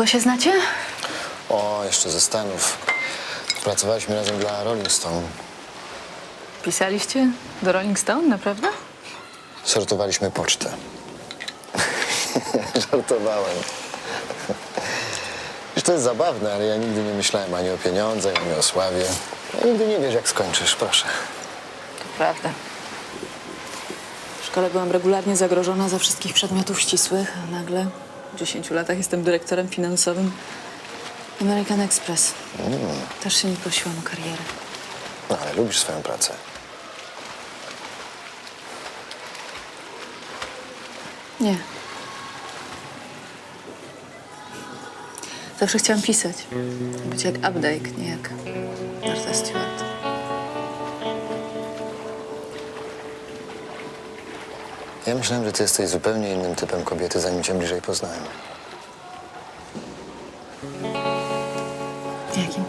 Długo się znacie? O, jeszcze ze Stanów. Pracowaliśmy razem dla Rolling Stone. Pisaliście do Rolling Stone, naprawdę? Sortowaliśmy pocztę. Żartowałem. Wiesz, to jest zabawne, ale ja nigdy nie myślałem ani o pieniądzach, ani o sławie. Ja nigdy nie wiesz, jak skończysz, proszę. To prawda. W szkole byłam regularnie zagrożona za wszystkich przedmiotów ścisłych, a nagle 10 latach jestem dyrektorem finansowym American Express. Też się nie prosiłam o karierę. No, ale lubisz swoją pracę. Nie. Zawsze chciałam pisać. Być jak Updike, nie jak Martha Stewart. Ja myślałem, że ty jesteś zupełnie innym typem kobiety, zanim cię bliżej poznałem. Jakim?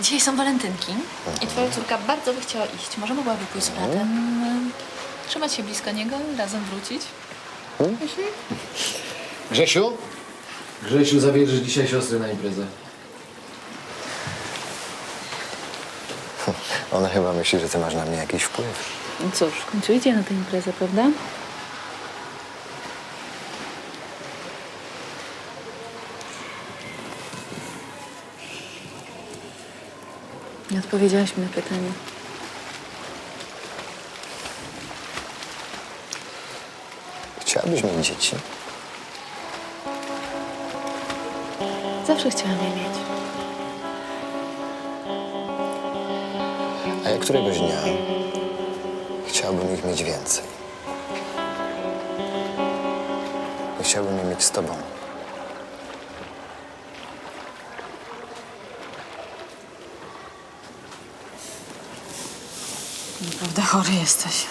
Dzisiaj są walentynki i twoja córka bardzo by chciała iść. Może mogłaby pójść z bratem, em, trzymać się blisko niego i razem wrócić? Grzesiu? Grzesiu, zabierzesz dzisiaj siostry na imprezę. Ona chyba myśli, że ty masz na mnie jakiś wpływ. No cóż, w końcu idzie na tę imprezę, prawda? Nie odpowiedziałaś mi na pytanie. Chciałabyś mieć dzieci? Zawsze chciałam je mieć. A ja któregoś dnia chciałbym ich mieć więcej. I chciałbym je mieć z tobą. Naprawdę chory jesteś.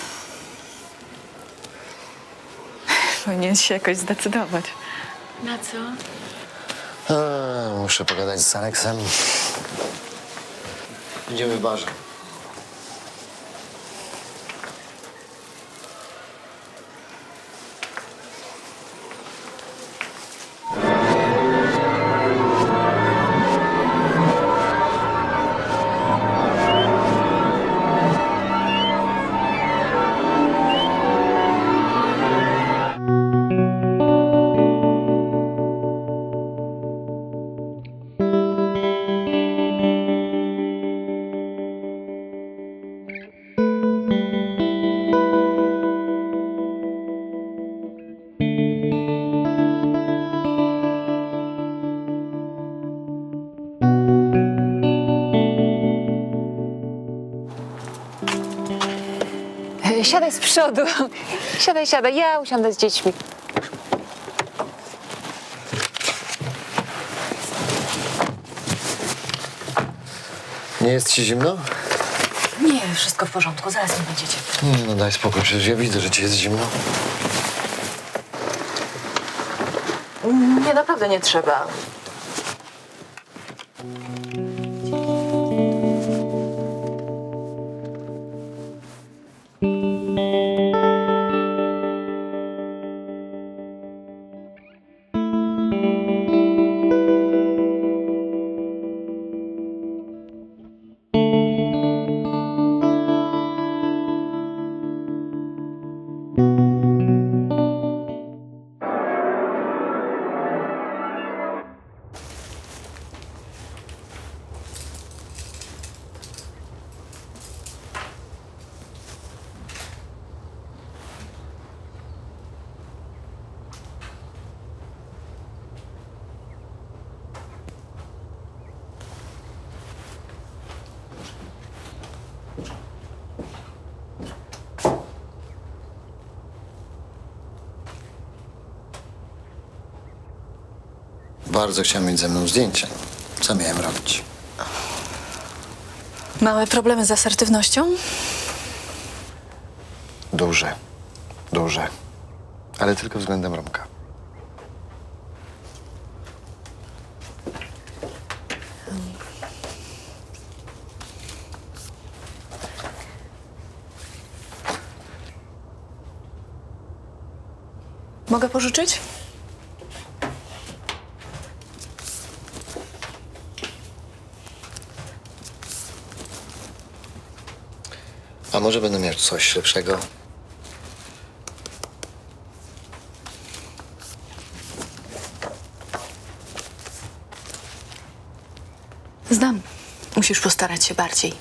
Powinien się jakoś zdecydować. Na co? A, muszę pogadać z Aleksem. Będziemy w barze. Siadaj z przodu. Siadaj, siadaj. Ja usiądę z dziećmi. Nie jest ci zimno? Nie, wszystko w porządku. Zaraz mi będziecie. Nie, no daj spokój, przecież ja widzę, że ci jest zimno. Nie, naprawdę nie trzeba. Bardzo chciał mieć ze mną zdjęcie. Co miałem robić? Małe problemy z asertywnością? Duże. Duże. Ale tylko względem Romka. Mogę pożyczyć? A może będę miał coś lepszego? Znam. Musisz postarać się bardziej.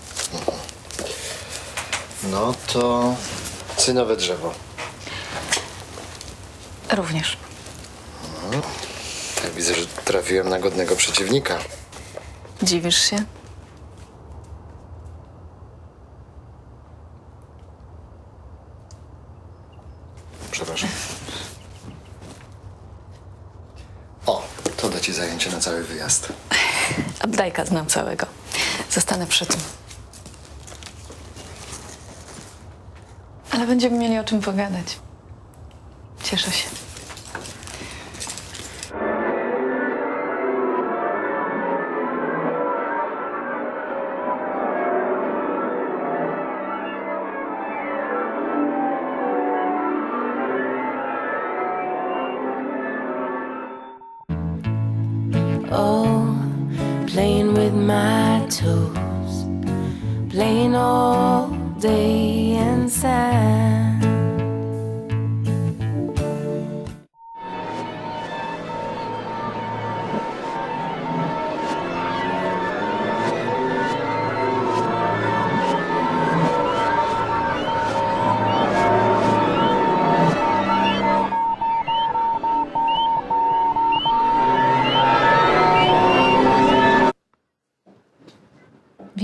No to cynowe drzewo. Również. Tak widzę, że trafiłem na godnego przeciwnika. Dziwisz się? Przepraszam. O, to da ci zajęcie na cały wyjazd. Abdajka znam całego. Zostanę przy tym. Ale będziemy mieli o czym pogadać. Cieszę się. My toes, playing all day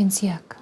Więc jak?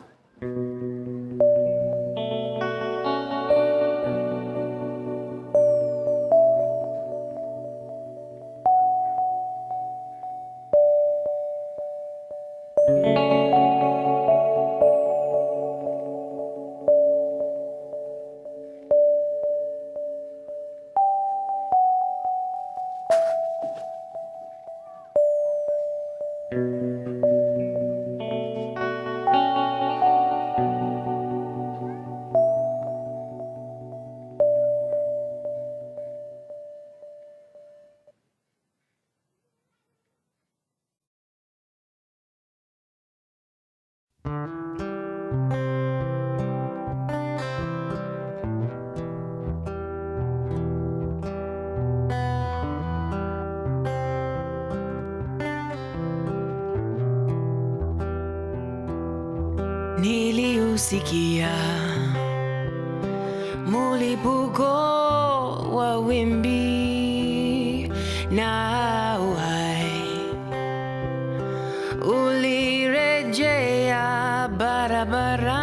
Niliusikia mulipuko wa wimbi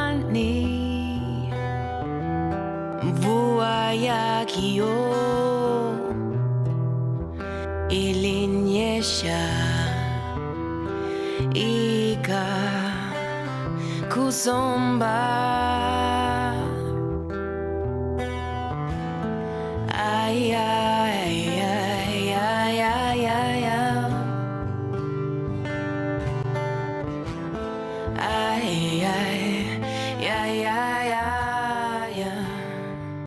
barabarani, mvua ya kioo ilinyesha ika